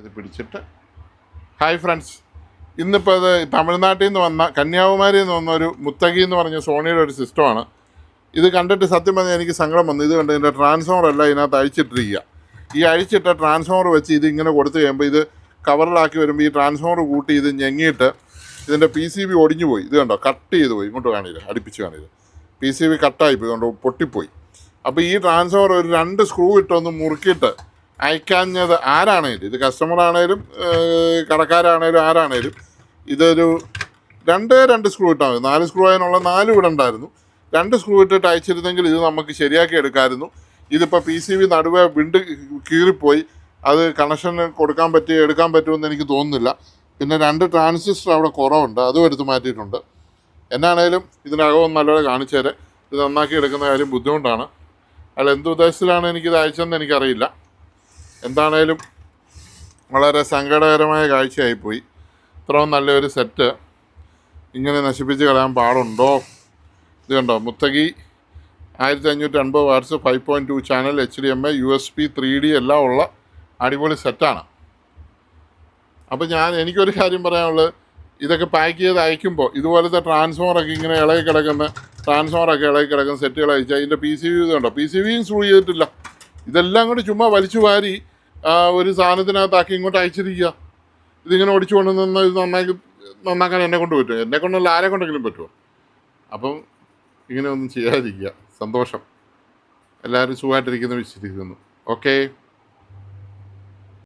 ഇത് പിടിച്ചിട്ട്. Hi friends ഇന്നിപ്പോൾ അത് തമിഴ്നാട്ടിൽ നിന്ന് വന്ന കന്യാകുമാരിയിൽ നിന്ന് വന്ന ഒരു മുത്തകി എന്ന് പറഞ്ഞ സോണിയുടെ ഒരു സിസ്റ്റമാണ് ഇത് കണ്ടിട്ട് സത്യം പറഞ്ഞാൽ എനിക്ക് സങ്കടം വന്നു. ഇത് കണ്ട് ഇതിന്റെ ട്രാൻസ്ഫോമർ അല്ല ഇതിനകത്ത് അഴിച്ചിട്ടിരിക്കുക ഈ അഴിച്ചിട്ട ട്രാൻസ്ഫോമർ വെച്ച് ഇത് ഇങ്ങനെ കൊടുത്തു കഴിയുമ്പോൾ ഇത് കവറിലാക്കി വരുമ്പോൾ ഈ ട്രാൻസ്ഫോമർ കൂട്ടി ഇത് ഞെങ്ങിയിട്ട് ഇതിന്റെ പി സി ബി ഒടിഞ്ഞു പോയി. ഇത് കണ്ടോ? കട്ട് ചെയ്ത് പോയി. ഇങ്ങോട്ട് കാണില്ല അടുപ്പിച്ച് കാണില്ല പി സി ബി കട്ടായി പോയി. കൊണ്ട്? പൊട്ടിപ്പോയി. അപ്പോൾ ഈ ട്രാൻസ്ഫോമർ ഒരു രണ്ട് സ്ക്രൂ ഇട്ടൊന്ന് മുറുക്കിയിട്ട് അയക്കാഞ്ഞത് ആരാണേലും ഇത് കസ്റ്റമറാണേലും കടക്കാരാണേലും ആരാണേലും ഇതൊരു രണ്ട് രണ്ട് സ്ക്രൂ ഇട്ടാൽ മതി. നാല് സ്ക്രൂ അതിനുള്ള നാല് ഇവിടെ ഉണ്ടായിരുന്നു. രണ്ട് സ്ക്രൂ ഇട്ടിട്ട് അയച്ചിരുന്നെങ്കിൽ ഇത് നമുക്ക് ശരിയാക്കി എടുക്കാമായിരുന്നു ഇതിപ്പോൾ പി സി ബി നടുവെ വിണ്ട് കീറിപ്പോയി. അത് കണക്ഷൻ കൊടുക്കാൻ പറ്റി എടുക്കാൻ പറ്റുമെന്ന് എനിക്ക് തോന്നുന്നില്ല. പിന്നെ രണ്ട് ട്രാൻസിസ്റ്റർ അവിടെ കുറവുണ്ട് അതും എടുത്ത് മാറ്റിയിട്ടുണ്ട്. എന്നാണേലും ഇതിനകം നല്ലപോലെ കാണിച്ചേരെ ഇത് നന്നാക്കി എടുക്കുന്ന കാര്യം ബുദ്ധിമുട്ടാണ്. അയാൾ എന്ത് ഉദ്ദേശത്തിലാണ് എനിക്കിത് അയച്ചതെന്ന് എനിക്കറിയില്ല. എന്താണേലും വളരെ സങ്കടകരമായ കാഴ്ചയായിപ്പോയി. ഇത്രയും നല്ലൊരു സെറ്റ് ഇങ്ങനെ നശിപ്പിച്ച് കളയാൻ പാടുണ്ടോ? ഇത് കണ്ടോ? മുത്തകി ആയിരത്തി അഞ്ഞൂറ്റി അൻപത് watts five point two channel H D M A U S P three D എല്ലാം ഉള്ള അടിപൊളി സെറ്റാണ് അപ്പോൾ ഞാൻ എനിക്കൊരു കാര്യം പറയാനുള്ളത്. ഇതൊക്കെ പാക്ക് ചെയ്ത് അയക്കുമ്പോൾ ഇതുപോലത്തെ ട്രാൻസ്ഫോമറൊക്കെ ഇങ്ങനെ ഇളകി കിടക്കുന്ന ട്രാൻസ്ഫോമറൊക്കെ ഇളകി കിടക്കുന്ന സെറ്റുകൾ അയച്ചാൽ ഇതിന്റെ പി സി വി ഇതുണ്ടോ? പി സി വിയും സ്ക്രൂ ചെയ്തിട്ടില്ല. ഇതെല്ലാം കൂടി ചുമ്മാ വലിച്ചു വാരി ഒരു സാധനത്തിനകത്താക്കി ഇങ്ങോട്ട് അയച്ചിരിക്കുക. ഇതിങ്ങനെ ഓടിച്ചു കൊണ്ടുവന്ന് ഇത് നന്നാക്കി നന്നാക്കാൻ എന്നെ കൊണ്ട് പറ്റുമോ? എന്നെ കൊണ്ടല്ല ആരെ കൊണ്ടെങ്കിലും പറ്റുമോ? അപ്പം ഇങ്ങനെ ഒന്നും ചെയ്യാതിരിക്കുക. സന്തോഷം. എല്ലാവരും സുഖമായിട്ടിരിക്കുന്നു വിശ്വസിക്കുന്നു. ഓക്കേ